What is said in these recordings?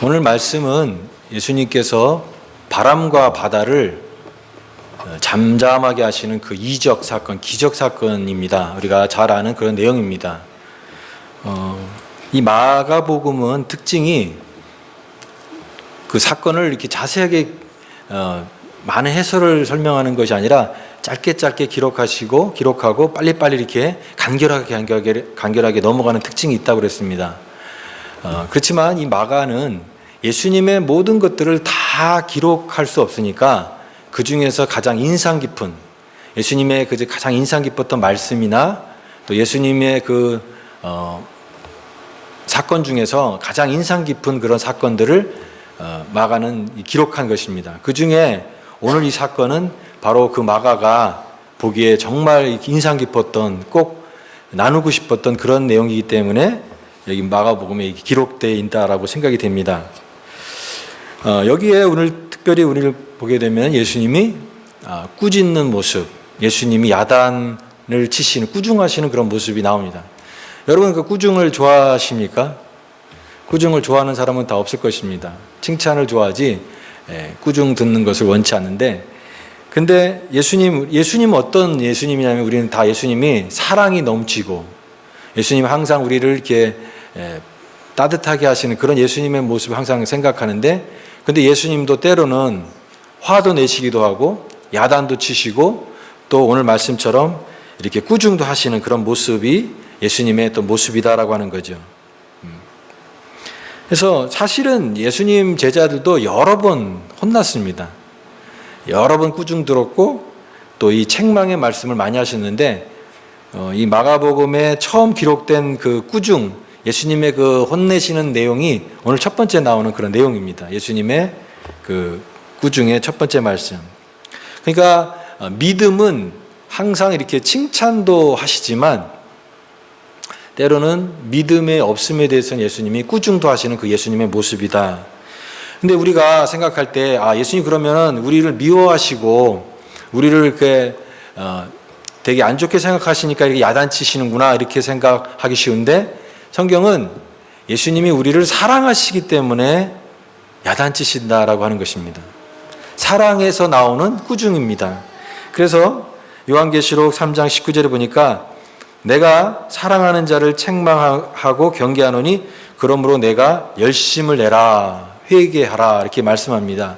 오늘 말씀은 예수님께서 바람과 바다를 어, 잠잠하게 하시는 그 이적 사건, 기적 사건입니다. 우리가 잘 아는 그런 내용입니다. 어, 이 마가복음은 특징이 그 사건을 이렇게 자세하게 어, 많은 해설을 설명하는 것이 아니라 짧게 짧게 기록하시고 기록하고 빨리빨리 이렇게 간결하게 간결하게, 간결하게 넘어가는 특징이 있다고 그랬습니다. 어, 그렇지만 이 마가는 예수님의 모든 것들을 다 기록할 수 없으니까 그 중에서 가장 인상 깊은 예수님의 그 가장 인상 깊었던 말씀이나 또 예수님의 그 어, 사건 중에서 가장 인상 깊은 그런 사건들을 어, 마가는 기록한 것입니다. 그 중에 오늘 이 사건은 바로 그 마가가 보기에 정말 인상 깊었던 꼭 나누고 싶었던 그런 내용이기 때문에 여기 마가복음에 기록되어 있다라고 생각이 됩니다. 어, 여기에 오늘 특별히 우리를 보게 되면 예수님이 아, 꾸짖는 모습, 예수님이 야단을 치시는 꾸중하시는 그런 모습이 나옵니다. 여러분 그 꾸중을 좋아하십니까? 꾸중을 좋아하는 사람은 다 없을 것입니다. 칭찬을 좋아하지 예, 꾸중 듣는 것을 원치 않는데 근데 예수님 예수님 어떤 예수님이냐면 우리는 다 예수님이 사랑이 넘치고 예수님 항상 우리를 이렇게 예, 따뜻하게 하시는 그런 예수님의 모습을 항상 생각하는데 근데 예수님도 때로는 화도 내시기도 하고 야단도 치시고 또 오늘 말씀처럼 이렇게 꾸중도 하시는 그런 모습이 예수님의 또 모습이다라고 하는 거죠. 음. 그래서 사실은 예수님 제자들도 여러 번 혼났습니다. 여러 번 꾸중 들었고 또 이 책망의 말씀을 많이 하셨는데 어, 이 마가복음에 처음 기록된 그 꾸중 예수님의 그 혼내시는 내용이 오늘 첫 번째 나오는 그런 내용입니다. 예수님의 그 꾸중의 첫 번째 말씀. 그러니까 어, 믿음은 항상 이렇게 칭찬도 하시지만 때로는 믿음의 없음에 대해서는 예수님이 꾸중도 하시는 그 예수님의 모습이다. 근데 우리가 생각할 때, 아, 예수님 그러면 우리를 미워하시고, 우리를 이렇게, 어, 되게 안 좋게 생각하시니까 이렇게 야단치시는구나, 이렇게 생각하기 쉬운데, 성경은 예수님이 우리를 사랑하시기 때문에 야단치신다라고 하는 것입니다. 사랑에서 나오는 꾸중입니다. 그래서 요한계시록 3장 19절에 보니까 내가 사랑하는 자를 책망하고 경계하노니 그러므로 내가 열심을 내라 회개하라 이렇게 말씀합니다.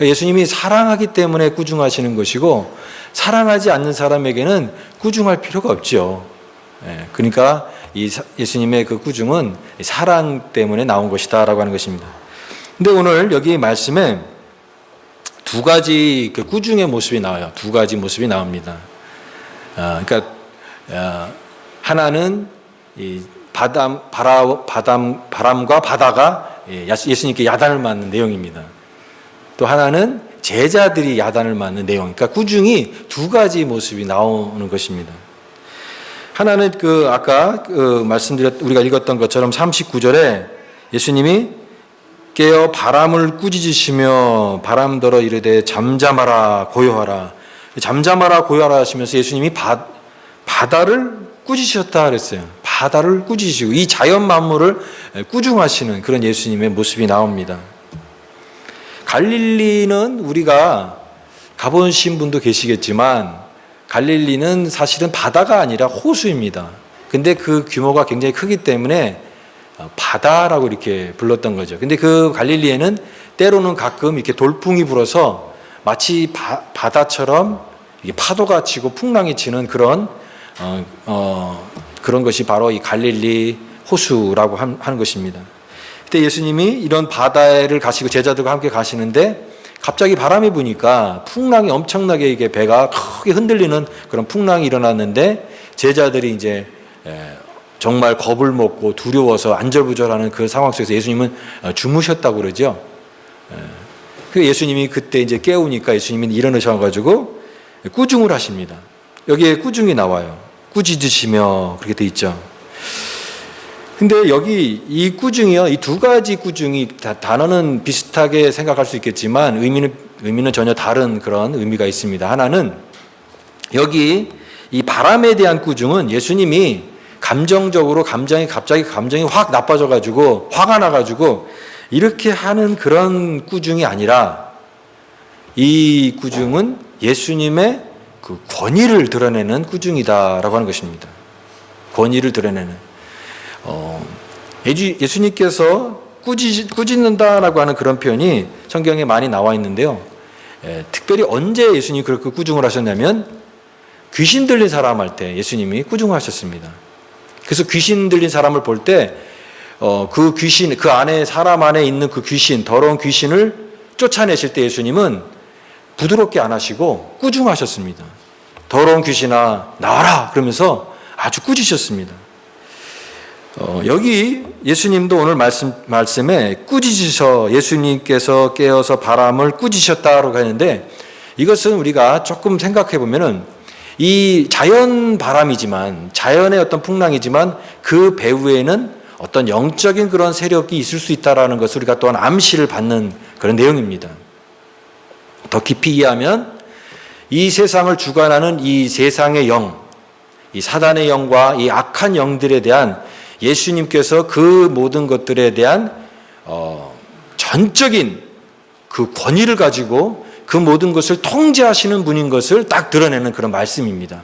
예수님이 사랑하기 때문에 꾸중하시는 것이고 사랑하지 않는 사람에게는 꾸중할 필요가 없죠. 예, 그러니까 이 예수님의 그 꾸중은 사랑 때문에 나온 것이다라고 하는 것입니다. 근데 오늘 여기 말씀에 두 가지 그 꾸중의 모습이 나와요. 두 가지 모습이 나옵니다. 아, 그러니까 아, 하나는 이 바람, 바람, 바람, 바람과 바다가 예, 예수님께 야단을 맞는 내용입니다. 또 하나는 제자들이 야단을 맞는 내용. 그러니까 꾸중이 두 가지 모습이 나오는 것입니다. 하나는 그 아까 그 말씀드렸 우리가 읽었던 것처럼 39절에 예수님이 깨어 바람을 꾸짖으시며 바람더러 이르되 잠잠하라 고요하라 잠잠하라 고요하라 하시면서 예수님이 바, 바다를 꾸짖으셨다 그랬어요. 바다를 꾸짖으시고 이 자연 만물을 꾸중하시는 그런 예수님의 모습이 나옵니다. 갈릴리는 우리가 가보신 분도 계시겠지만 갈릴리는 사실은 바다가 아니라 호수입니다. 근데 그 규모가 굉장히 크기 때문에 바다라고 이렇게 불렀던 거죠. 근데 그 갈릴리에는 때로는 가끔 이렇게 돌풍이 불어서 마치 바, 바다처럼 파도가 치고 풍랑이 치는 그런 어, 어, 그런 것이 바로 이 갈릴리 호수라고 하는 것입니다. 그때 예수님이 이런 바다를 가시고 제자들과 함께 가시는데 갑자기 바람이 부니까 풍랑이 엄청나게 이게 배가 크게 흔들리는 그런 풍랑이 일어났는데 제자들이 이제 정말 겁을 먹고 두려워서 안절부절하는 그 상황 속에서 예수님은 어, 주무셨다고 그러죠. 그 예수님이 그때 이제 깨우니까 예수님이 일어나셔가지고 꾸중을 하십니다. 여기에 꾸중이 나와요. 꾸짖으시며 그렇게 돼 있죠. 근데 여기 이 꾸중이요, 이 두 가지 꾸중이 단어는 비슷 하게 생각할 수 있겠지만 의미는 의미는 전혀 다른 그런 의미가 있습니다. 하나는 여기 이 바람에 대한 꾸중은 예수님이 감정적으로 감정이 갑자기 감정이 확 나빠져 가지고 화가 나 가지고 이렇게 하는 그런 꾸중이 아니라 이 꾸중은 예수님의 그 권위를 드러내는 꾸중이다라고 하는 것입니다. 권위를 드러내는. 어, 예수님께서 꾸짖, 꾸짖는다라고 하는 그런 표현이 성경에 많이 나와 있는데요. 예, 특별히 언제 예수님이 그렇게 꾸중을 하셨냐면 귀신 들린 사람 할 때 예수님이 꾸중하셨습니다. 그래서 귀신 들린 사람을 볼 때, 어, 그 귀신, 그 안에, 사람 안에 있는 그 귀신, 더러운 귀신을 쫓아내실 때 예수님은 부드럽게 안 하시고 꾸중하셨습니다. 더러운 귀신아, 나와라! 그러면서 아주 꾸짖으셨습니다. 어, 여기 예수님도 오늘 말씀, 말씀에 꾸짖으셔, 예수님께서 깨어서 바람을 꾸짖으셨다고 하는데 이것은 우리가 조금 생각해 보면은 이 자연 바람이지만 자연의 어떤 풍랑이지만 그 배후에는 어떤 영적인 그런 세력이 있을 수 있다라는 것을 우리가 또한 암시를 받는 그런 내용입니다. 더 깊이 이해하면 이 세상을 주관하는 이 세상의 영, 이 사단의 영과 이 악한 영들에 대한 예수님께서 그 모든 것들에 대한 어, 전적인 그 권위를 가지고 그 모든 것을 통제하시는 분인 것을 딱 드러내는 그런 말씀입니다.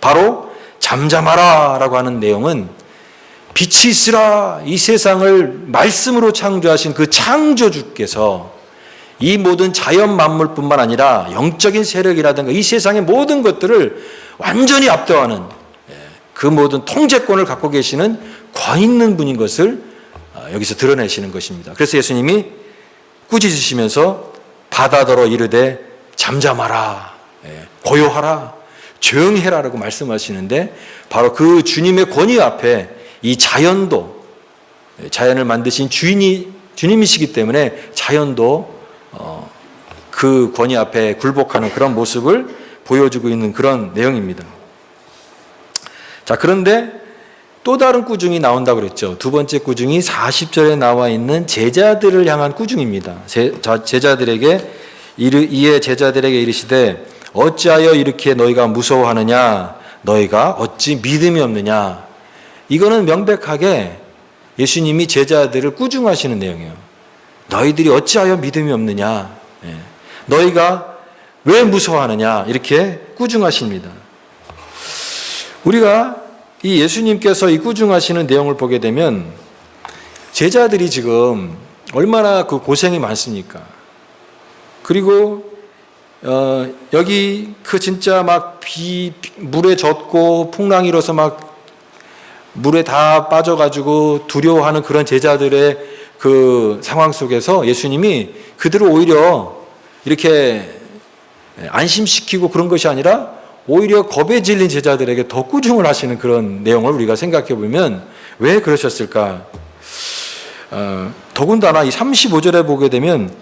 바로 잠잠하라 라고 하는 내용은 빛이 있으라 이 세상을 말씀으로 창조하신 그 창조주께서 이 모든 자연 만물뿐만 아니라 영적인 세력이라든가 이 세상의 모든 것들을 완전히 압도하는 예, 그 모든 통제권을 갖고 계시는 권 있는 분인 것을 아, 여기서 드러내시는 것입니다. 그래서 예수님이 꾸짖으시면서 바다더러 이르되 잠잠하라, 예, 고요하라, 조용히 해라라고 말씀하시는데 바로 그 주님의 권위 앞에 이 자연도 예, 자연을 만드신 주인이 주님이시기 때문에 자연도 어, 그 권위 앞에 굴복하는 그런 모습을 보여주고 있는 그런 내용입니다. 자, 그런데 또 다른 꾸중이 나온다고 그랬죠. 두 번째 꾸중이 40절에 나와 있는 제자들을 향한 꾸중입니다. 제, 자, 제자들에게 이르, 이에 제자들에게 이르시되 어찌하여 이렇게 너희가 무서워하느냐 너희가 어찌 믿음이 없느냐 이거는 명백하게 예수님이 제자들을 꾸중하시는 내용이에요. 너희들이 어찌하여 믿음이 없느냐 예. 너희가 왜 무서워하느냐 이렇게 꾸중하십니다. 우리가 이 예수님께서 이 꾸중하시는 내용을 보게 되면 제자들이 지금 얼마나 그 고생이 많습니까? 그리고 어, 여기 그 진짜 막 비 물에 젖고 풍랑이 일어서 막 물에 다 빠져가지고 두려워하는 그런 제자들의 그 상황 속에서 예수님이 그들을 오히려 이렇게 안심시키고 그런 것이 아니라 오히려 겁에 질린 제자들에게 더 꾸중을 하시는 그런 내용을 우리가 생각해 보면 왜 그러셨을까? 어, 더군다나 이 35절에 보게 되면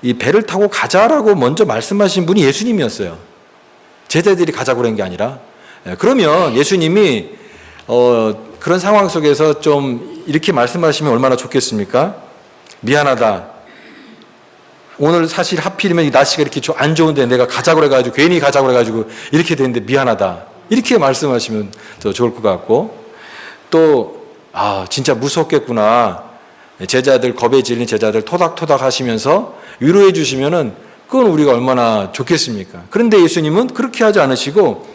이 배를 타고 가자라고 먼저 말씀하신 분이 예수님이었어요. 제자들이 가자고 그런 게 아니라. 예, 그러면 예수님이 어, 그런 상황 속에서 좀 이렇게 말씀하시면 얼마나 좋겠습니까? 미안하다. 오늘 사실 하필이면 이 날씨가 이렇게 좀안 좋은데 내가 가자고 그래가지고 괜히 가자고 그래가지고 이렇게 됐는데 미안하다. 이렇게 말씀하시면 더 좋을 것 같고 또 아 진짜 무섭겠구나. 제자들 겁에 질린 제자들 토닥토닥 하시면서 위로해 주시면은 그건 우리가 얼마나 좋겠습니까? 그런데 예수님은 그렇게 하지 않으시고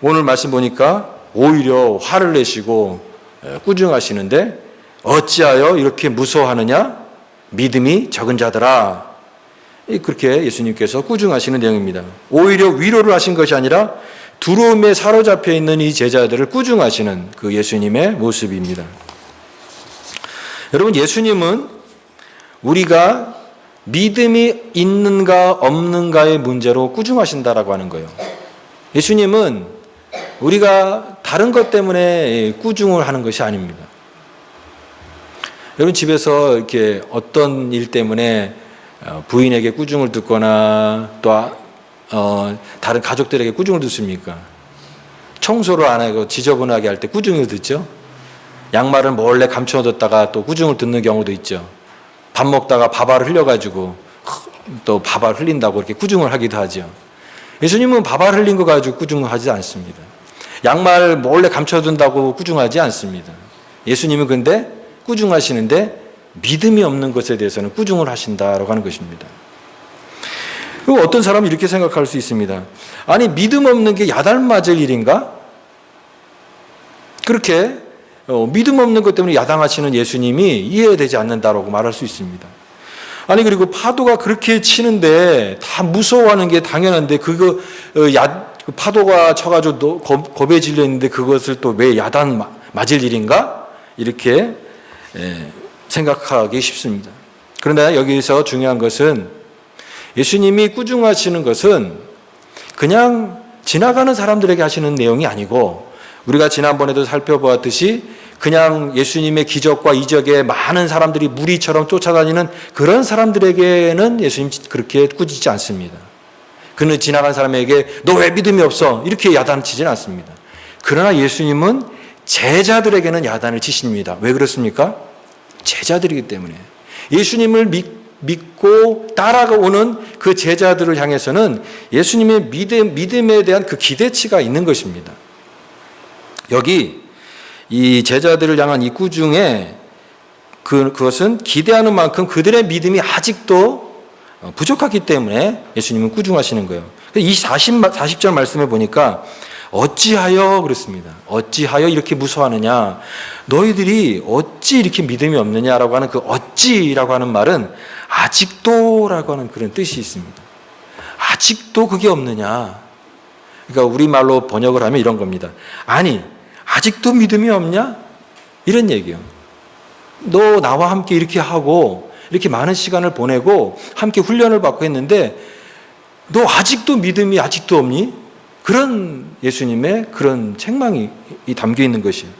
오늘 말씀 보니까 오히려 화를 내시고 에, 꾸중하시는데 어찌하여 이렇게 무서워하느냐? 믿음이 적은 자들아. 이 그렇게 예수님께서 꾸중하시는 내용입니다. 오히려 위로를 하신 것이 아니라 두려움에 사로잡혀 있는 이 제자들을 꾸중하시는 그 예수님의 모습입니다. 여러분, 예수님은 우리가 믿음이 있는가 없는가의 문제로 꾸중하신다라고 하는 거예요. 예수님은 우리가 다른 것 때문에 꾸중을 하는 것이 아닙니다. 여러분 집에서 이렇게 어떤 일 때문에 어, 부인에게 꾸중을 듣거나 또 어, 다른 가족들에게 꾸중을 듣습니까? 청소를 안 하고 지저분하게 할 때 꾸중을 듣죠. 양말을 몰래 감춰뒀다가 또 꾸중을 듣는 경우도 있죠. 밥 먹다가 밥알을 흘려가지고 또 밥알 흘린다고 이렇게 꾸중을 하기도 하죠. 예수님은 밥알 흘린 거 가지고 꾸중하지 않습니다. 양말 몰래 감춰둔다고 꾸중하지 않습니다. 예수님은 근데 꾸중하시는데 믿음이 없는 것에 대해서는 꾸중을 하신다라고 하는 것입니다. 그리고 어떤 사람은 이렇게 생각할 수 있습니다. 아니, 믿음 없는 게 야단 맞을 일인가? 그렇게 어, 믿음 없는 것 때문에 야당하시는 예수님이 이해되지 않는다라고 말할 수 있습니다. 아니 그리고 파도가 그렇게 치는데 다 무서워하는 게 당연한데 그거 어, 야, 그 파도가 쳐가지고 너, 겁, 겁에 질려 있는데 그것을 또 왜 야단 마- 맞을 일인가 이렇게 예, 생각하기 쉽습니다. 그런데 여기서 중요한 것은 예수님이 꾸중하시는 것은 그냥 지나가는 사람들에게 하시는 내용이 아니고 우리가 지난번에도 살펴보았듯이 그냥 예수님의 기적과 이적에 많은 사람들이 무리처럼 쫓아다니는 그런 사람들에게는 예수님 그렇게 꾸짖지 않습니다. 그는 지나간 사람에게 너 왜 믿음이 없어? 이렇게 야단치지는 않습니다. 그러나 예수님은 제자들에게는 야단을 치십니다. 왜 그렇습니까? 제자들이기 때문에. 예수님을 믿, 믿고 따라오는 그 제자들을 향해서는 예수님의 믿음, 믿음에 대한 그 기대치가 있는 것입니다. 여기 이 제자들을 향한 이 꾸중에 그, 그것은 기대하는 만큼 그들의 믿음이 아직도 어, 부족하기 때문에 예수님은 꾸중하시는 거예요. 이 40, 40절 말씀에 보니까 어찌하여 그렇습니다. 어찌하여 이렇게 무서워하느냐? 너희들이 어찌 이렇게 믿음이 없느냐라고 하는 그 어찌라고 하는 말은 아직도라고 하는 그런 뜻이 있습니다. 아직도 그게 없느냐? 그러니까 우리말로 번역을 하면 이런 겁니다. 아니, 아직도 믿음이 없냐? 이런 얘기요. 너 나와 함께 이렇게 하고 이렇게 많은 시간을 보내고 함께 훈련을 받고 했는데 너 아직도 믿음이 아직도 없니? 그런 예수님의 그런 책망이 담겨 있는 것이에요.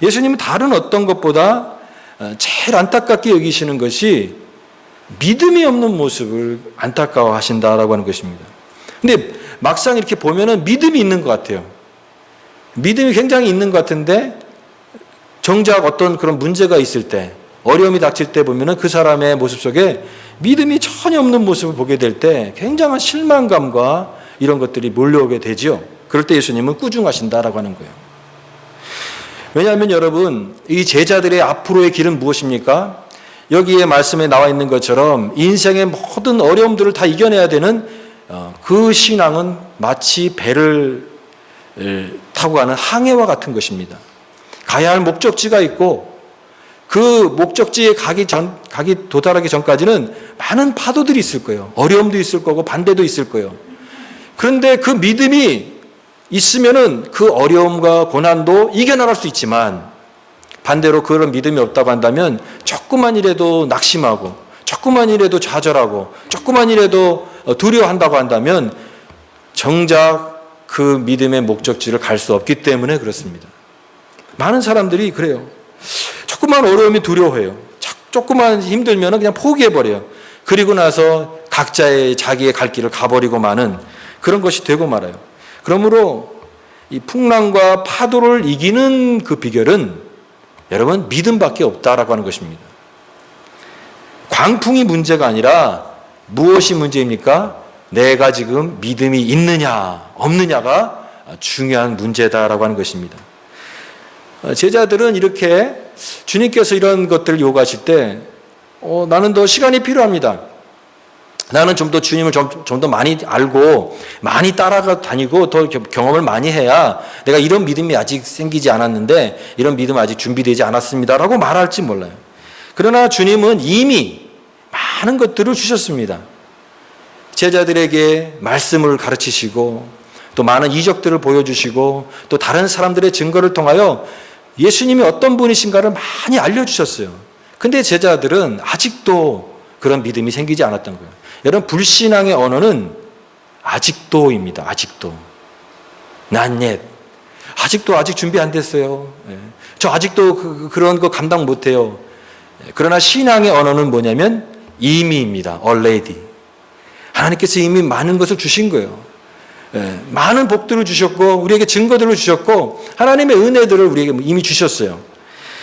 예수님은 다른 어떤 것보다 어, 제일 안타깝게 여기시는 것이 믿음이 없는 모습을 안타까워 하신다라고 하는 것입니다. 근데 막상 이렇게 보면은 믿음이 있는 것 같아요. 믿음이 굉장히 있는 것 같은데 정작 어떤 그런 문제가 있을 때 어려움이 닥칠 때 보면은 그 사람의 모습 속에 믿음이 전혀 없는 모습을 보게 될 때 굉장한 실망감과 이런 것들이 몰려오게 되지요. 그럴 때 예수님은 꾸중하신다라고 하는 거예요. 왜냐하면 여러분 이 제자들의 앞으로의 길은 무엇입니까? 여기에 말씀에 나와 있는 것처럼 인생의 모든 어려움들을 다 이겨내야 되는 어, 그 신앙은 마치 배를 에, 타고 가는 항해와 같은 것입니다. 가야 할 목적지가 있고 그 목적지에 가기 전 가기 도달하기 전까지는 많은 파도들이 있을 거예요. 어려움도 있을 거고 반대도 있을 거예요. 그런데 그 믿음이 있으면은 그 어려움과 고난도 이겨나갈 수 있지만 반대로 그런 믿음이 없다고 한다면 조금만 이라도 낙심하고 조금만 이라도 좌절하고 조금만 이라도 두려워한다고 한다면 정작 그 믿음의 목적지를 갈 수 없기 때문에 그렇습니다. 많은 사람들이 그래요. 조금만 어려움이 두려워해요. 조금만 힘들면 그냥 포기해버려요. 그리고 나서 각자의 자기의 갈 길을 가버리고 마는 그런 것이 되고 말아요. 그러므로 이 풍랑과 파도를 이기는 그 비결은 여러분 믿음밖에 없다라고 하는 것입니다. 광풍이 문제가 아니라 무엇이 문제입니까? 내가 지금 믿음이 있느냐 없느냐가 중요한 문제다라고 하는 것입니다. 제자들은 이렇게 주님께서 이런 것들을 요구하실 때 어, 나는 더 시간이 필요합니다. 나는 좀 더 주님을 좀더 많이 알고 많이 따라가 다니고 더 경험을 많이 해야 내가 이런 믿음이 아직 생기지 않았는데 이런 믿음 아직 준비되지 않았습니다라고 말할지 몰라요. 그러나 주님은 이미 많은 것들을 주셨습니다. 제자들에게 말씀을 가르치시고 또 많은 이적들을 보여주시고 또 다른 사람들의 증거를 통하여 예수님이 어떤 분이신가를 많이 알려주셨어요. 근데 제자들은 아직도 그런 믿음이 생기지 않았던 거예요. 여러분, 불신앙의 언어는 아직도입니다. 아직도. 난 옛. 아직도 아직 준비 안 됐어요. 예. 저 아직도 그, 그런 거 감당 못 해요. 예. 그러나 신앙의 언어는 뭐냐면 이미입니다. already. 하나님께서 이미 많은 것을 주신 거예요. 예. 많은 복들을 주셨고, 우리에게 증거들을 주셨고, 하나님의 은혜들을 우리에게 이미 주셨어요.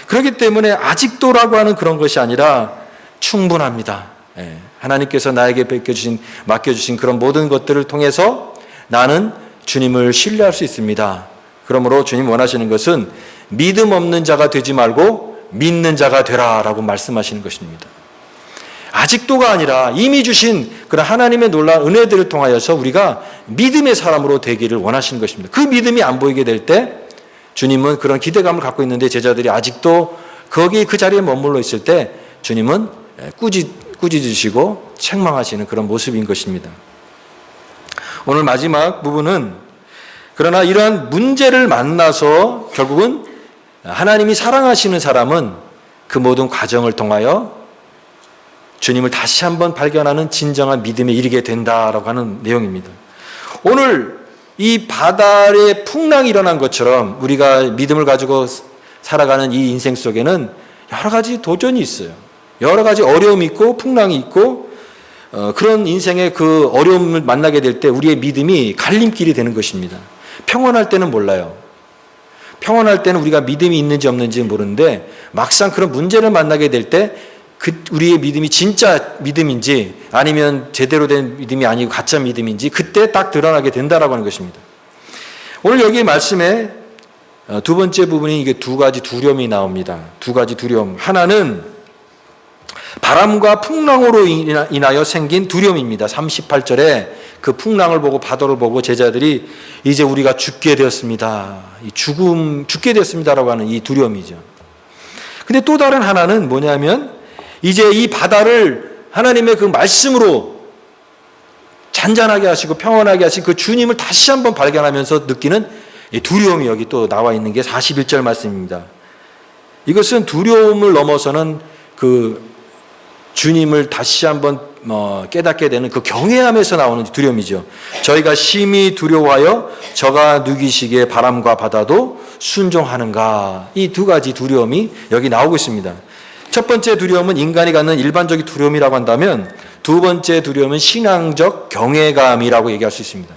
그렇기 때문에 아직도라고 하는 그런 것이 아니라 충분합니다. 예. 하나님께서 나에게 베껴주신, 맡겨주신 그런 모든 것들을 통해서 나는 주님을 신뢰할 수 있습니다. 그러므로 주님 원하시는 것은 믿음 없는 자가 되지 말고 믿는 자가 되라 라고 말씀하시는 것입니다. 아직도가 아니라 이미 주신 그런 하나님의 놀라운 은혜들을 통하여서 우리가 믿음의 사람으로 되기를 원하시는 것입니다. 그 믿음이 안 보이게 될 때 주님은 그런 기대감을 갖고 있는데 제자들이 아직도 거기 그 자리에 머물러 있을 때 주님은 꾸지, 꾸짖으시고 책망하시는 그런 모습인 것입니다. 오늘 마지막 부분은 그러나 이러한 문제를 만나서 결국은 하나님이 사랑하시는 사람은 그 모든 과정을 통하여 주님을 다시 한번 발견하는 진정한 믿음에 이르게 된다라고 하는 내용입니다. 오늘 이 바다에 풍랑이 일어난 것처럼 우리가 믿음을 가지고 살아가는 이 인생 속에는 여러 가지 도전이 있어요. 여러 가지 어려움이 있고 풍랑이 있고 어, 그런 인생의 그 어려움을 만나게 될 때 우리의 믿음이 갈림길이 되는 것입니다. 평온할 때는 몰라요. 평온할 때는 우리가 믿음이 있는지 없는지 모르는데 막상 그런 문제를 만나게 될 때 그 우리의 믿음이 진짜 믿음인지 아니면 제대로 된 믿음이 아니고 가짜 믿음인지 그때 딱 드러나게 된다라고 하는 것입니다. 오늘 여기 말씀에 어, 두 번째 부분이 이게 두 가지 두려움이 나옵니다. 두 가지 두려움. 하나는 바람과 풍랑으로 인하여 생긴 두려움입니다. 38절에 그 풍랑을 보고 바다를 보고 제자들이 이제 우리가 죽게 되었습니다. 이 죽음, 죽게 되었습니다라고 하는 이 두려움이죠. 근데 또 다른 하나는 뭐냐면 이제 이 바다를 하나님의 그 말씀으로 잔잔하게 하시고 평온하게 하신 그 주님을 다시 한번 발견하면서 느끼는 두려움이 여기 또 나와 있는 게 41절 말씀입니다. 이것은 두려움을 넘어서는 그 주님을 다시 한번 어, 깨닫게 되는 그 경외함에서 나오는 두려움이죠. 저희가 심히 두려워하여 저가 누기시기에 바람과 바다도 순종하는가. 이 두 가지 두려움이 여기 나오고 있습니다. 첫 번째 두려움은 인간이 갖는 일반적인 두려움이라고 한다면 두 번째 두려움은 신앙적 경외감이라고 얘기할 수 있습니다.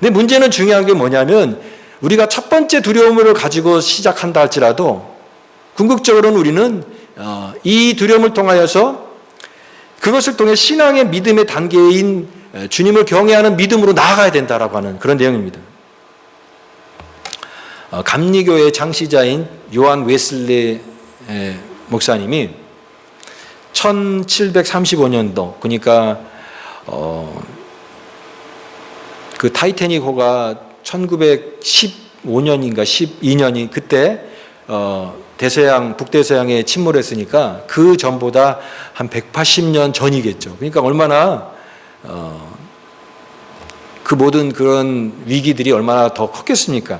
근데 문제는 중요한 게 뭐냐면 우리가 첫 번째 두려움을 가지고 시작한다 할지라도 궁극적으로는 우리는 어, 이 두려움을 통하여서 그것을 통해 신앙의 믿음의 단계인 주님을 경외하는 믿음으로 나아가야 된다라고 하는 그런 내용입니다. 어, 감리교의 창시자인 요한 웨슬리 목사님이 1735년도 그러니까 어, 그 타이타닉호가 1915년인가 12년이 그때 어, 대서양 북대서양에 침몰했으니까 그 전보다 한 180년 전이겠죠. 그러니까 얼마나 어, 그 모든 그런 위기들이 얼마나 더 컸겠습니까?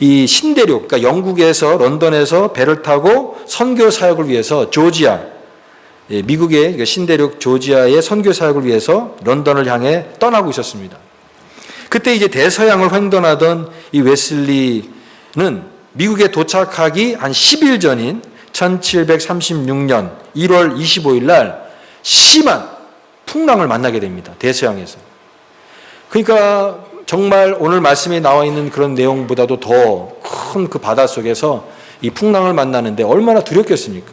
이 신대륙, 그러니까 영국에서 런던에서 배를 타고 선교 사역을 위해서 조지아, 예, 미국의 그러니까 신대륙 조지아의 선교 사역을 위해서 런던을 향해 떠나고 있었습니다. 그때 이제 대서양을 횡단하던 이 웨슬리는 미국에 도착하기 한 10일 전인 1736년 1월 25일 날 심한 풍랑을 만나게 됩니다. 대서양에서. 그러니까 정말 오늘 말씀에 나와 있는 그런 내용보다도 더 큰 그 바다 속에서 이 풍랑을 만나는데 얼마나 두렵겠습니까?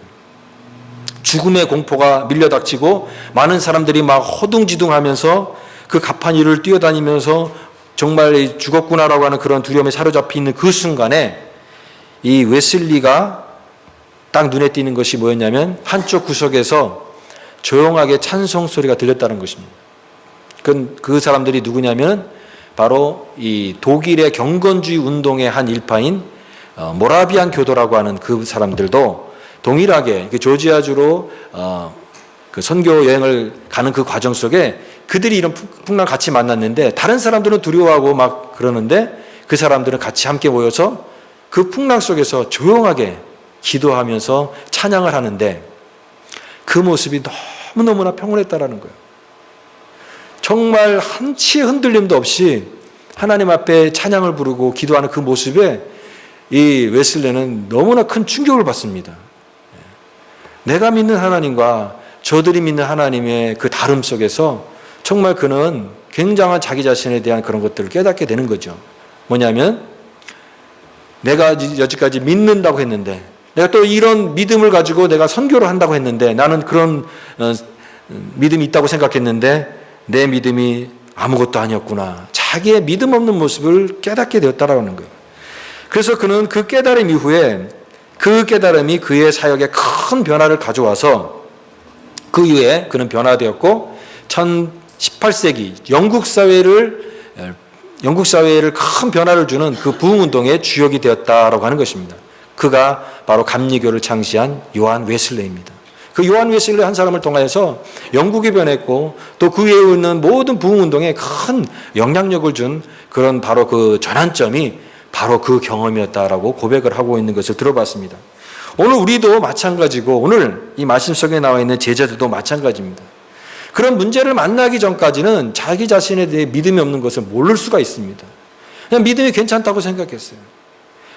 죽음의 공포가 밀려닥치고 많은 사람들이 막 허둥지둥하면서 그 가판 위를 뛰어다니면서 정말 죽었구나라고 하는 그런 두려움에 사로잡혀 있는 그 순간에 이 웨슬리가 딱 눈에 띄는 것이 뭐였냐면 한쪽 구석에서 조용하게 찬송 소리가 들렸다는 것입니다. 그, 그 사람들이 누구냐면 바로 이 독일의 경건주의 운동의 한 일파인 어, 모라비안 교도라고 하는 그 사람들도 동일하게 그 조지아주로 어, 그 선교 여행을 가는 그 과정 속에 그들이 이런 풍랑 같이 만났는데 다른 사람들은 두려워하고 막 그러는데 그 사람들은 같이 함께 모여서 그 풍랑 속에서 조용하게 기도하면서 찬양을 하는데 그 모습이 너무너무나 평온했다라는 거예요. 정말 한치의 흔들림도 없이 하나님 앞에 찬양을 부르고 기도하는 그 모습에 이 웨슬레는 너무나 큰 충격을 받습니다. 내가 믿는 하나님과 저들이 믿는 하나님의 그 다름 속에서 정말 그는 굉장한 자기 자신에 대한 그런 것들을 깨닫게 되는 거죠. 뭐냐면 내가 여지까지 믿는다고 했는데 내가 또 이런 믿음을 가지고 내가 선교를 한다고 했는데 나는 그런 어, 믿음이 있다고 생각했는데 내 믿음이 아무것도 아니었구나. 자기의 믿음 없는 모습을 깨닫게 되었다라는 거예요. 그래서 그는 그 깨달음 이후에 그 깨달음이 그의 사역에 큰 변화를 가져와서 그 이후에 그는 변화되었고 18세기 영국 사회를 영국 사회를 큰 변화를 주는 그 부흥 운동의 주역이 되었다라고 하는 것입니다. 그가 바로 감리교를 창시한 요한 웨슬레입니다. 그 요한 웨슬레 한 사람을 통하여서 영국이 변했고 또그 위에 있는 모든 부흥 운동에 큰 영향력을 준 그런 바로 그 전환점이 바로 그 경험이었다라고 고백을 하고 있는 것을 들어봤습니다. 오늘 우리도 마찬가지고 오늘 이 말씀 속에 나와 있는 제자들도 마찬가지입니다. 그런 문제를 만나기 전까지는 자기 자신에 대해 믿음이 없는 것을 모를 수가 있습니다. 그냥 믿음이 괜찮다고 생각했어요.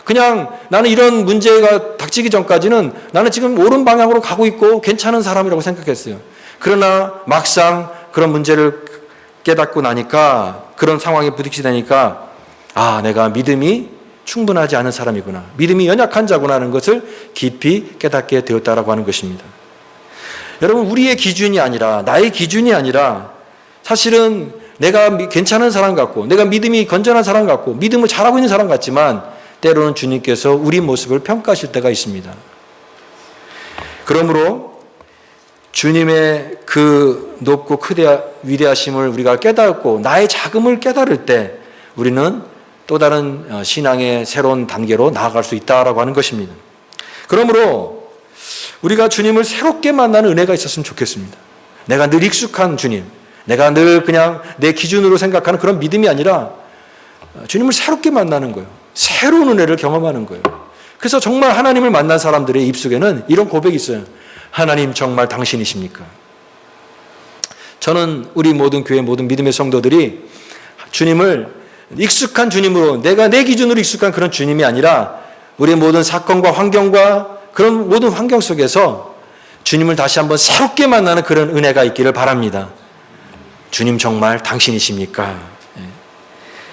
그냥 나는 이런 문제가 닥치기 전까지는 나는 지금 옳은 방향으로 가고 있고 괜찮은 사람이라고 생각했어요. 그러나 막상 그런 문제를 깨닫고 나니까 그런 상황에 부딪히다니까 아, 내가 믿음이 충분하지 않은 사람이구나. 믿음이 연약한 자구나 하는 것을 깊이 깨닫게 되었다라고 하는 것입니다. 여러분, 우리의 기준이 아니라, 나의 기준이 아니라, 사실은 내가 괜찮은 사람 같고, 내가 믿음이 건전한 사람 같고, 믿음을 잘하고 있는 사람 같지만, 때로는 주님께서 우리 모습을 평가하실 때가 있습니다. 그러므로 주님의 그 높고 크대 위대하심을 우리가 깨닫고 나의 자금을 깨달을 때 우리는 또 다른 어, 신앙의 새로운 단계로 나아갈 수 있다라고 하는 것입니다. 그러므로 우리가 주님을 새롭게 만나는 은혜가 있었으면 좋겠습니다. 내가 늘 익숙한 주님, 내가 늘 그냥 내 기준으로 생각하는 그런 믿음이 아니라 어, 주님을 새롭게 만나는 거예요. 새로운 은혜를 경험하는 거예요. 그래서 정말 하나님을 만난 사람들의 입속에는 이런 고백이 있어요. 하나님 정말 당신이십니까? 저는 우리 모든 교회 모든 믿음의 성도들이 주님을 익숙한 주님으로 내가 내 기준으로 익숙한 그런 주님이 아니라 우리의 모든 사건과 환경과 그런 모든 환경 속에서 주님을 다시 한번 새롭게 만나는 그런 은혜가 있기를 바랍니다. 주님 정말 당신이십니까? 예.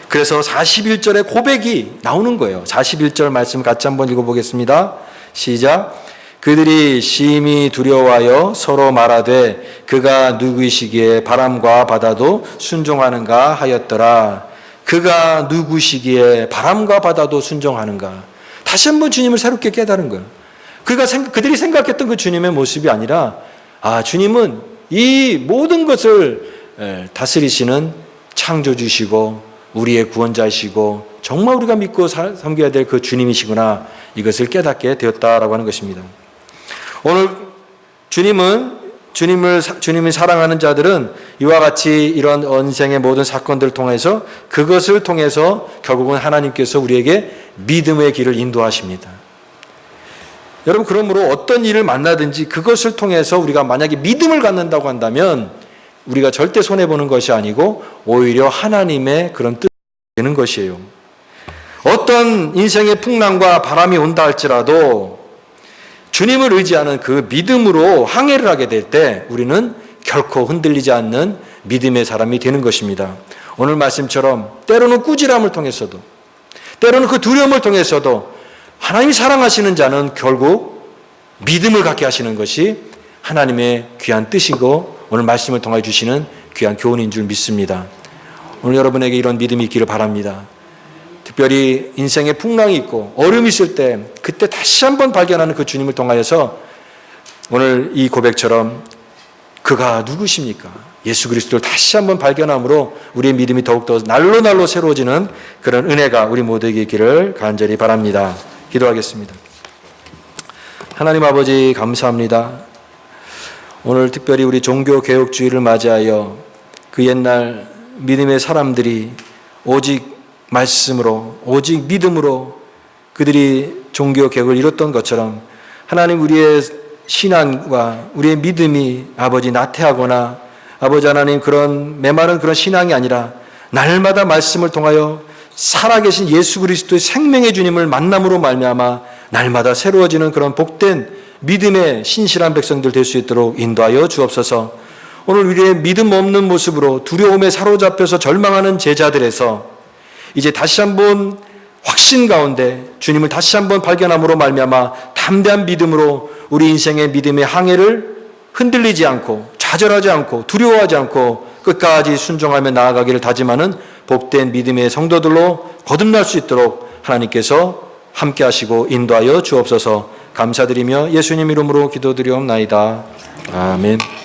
그래서 41절의 고백이 나오는 거예요. 41절 말씀 같이 한번 읽어보겠습니다. 시작. 그들이 심히 두려워하여 서로 말하되 그가 누구이시기에 바람과 바다도 순종하는가 하였더라. 그가 누구시기에 바람과 바다도 순종하는가? 다시 한번 주님을 새롭게 깨달은 거예요. 그가 생, 그들이 생각했던 그 주님의 모습이 아니라 아 주님은 이 모든 것을 다스리시는 창조주시고 우리의 구원자이시고 정말 우리가 믿고 섬겨야 될 그 주님이시구나 이것을 깨닫게 되었다라고 하는 것입니다. 오늘 주님은 주님을 주님이 사랑하는 자들은 이와 같이 이런 언생의 모든 사건들을 통해서 그것을 통해서 결국은 하나님께서 우리에게 믿음의 길을 인도하십니다. 여러분 그러므로 어떤 일을 만나든지 그것을 통해서 우리가 만약에 믿음을 갖는다고 한다면 우리가 절대 손해 보는 것이 아니고 오히려 하나님의 그런 뜻이 되는 것이에요. 어떤 인생의 풍랑과 바람이 온다 할지라도 주님을 의지하는 그 믿음으로 항해를 하게 될 때 우리는 결코 흔들리지 않는 믿음의 사람이 되는 것입니다. 오늘 말씀처럼 때로는 꾸지람을 통해서도 때로는 그 두려움을 통해서도 하나님이 사랑하시는 자는 결국 믿음을 갖게 하시는 것이 하나님의 귀한 뜻이고 오늘 말씀을 통해 주시는 귀한 교훈인 줄 믿습니다. 오늘 여러분에게 이런 믿음이 있기를 바랍니다. 특별히 인생에 풍랑이 있고 어려움이 있을 때 그때 다시 한번 발견하는 그 주님을 통하여서 오늘 이 고백처럼 그가 누구십니까? 예수 그리스도를 다시 한번 발견함으로 우리의 믿음이 더욱더 날로 날로 새로워지는 그런 은혜가 우리 모두에게 있기를 간절히 바랍니다. 기도하겠습니다. 하나님 아버지 감사합니다. 오늘 특별히 우리 종교 개혁주의를 맞이하여 그 옛날 믿음의 사람들이 오직 말씀으로 오직 믿음으로 그들이 종교 개혁을 이뤘던 것처럼 하나님 우리의 신앙과 우리의 믿음이 아버지 나태하거나 아버지 하나님 그런 메마른 그런 신앙이 아니라 날마다 말씀을 통하여 살아계신 예수 그리스도의 생명의 주님을 만남으로 말미암아 날마다 새로워지는 그런 복된 믿음의 신실한 백성들 될 수 있도록 인도하여 주옵소서. 오늘 우리의 믿음 없는 모습으로 두려움에 사로잡혀서 절망하는 제자들에서 이제 다시 한번 확신 가운데 주님을 다시 한번 발견함으로 말미암아 담대한 믿음으로 우리 인생의 믿음의 항해를 흔들리지 않고 좌절하지 않고 두려워하지 않고 끝까지 순종하며 나아가기를 다짐하는 복된 믿음의 성도들로 거듭날 수 있도록 하나님께서 함께 하시고 인도하여 주옵소서 감사드리며 예수님 이름으로 기도드리옵나이다. 아멘.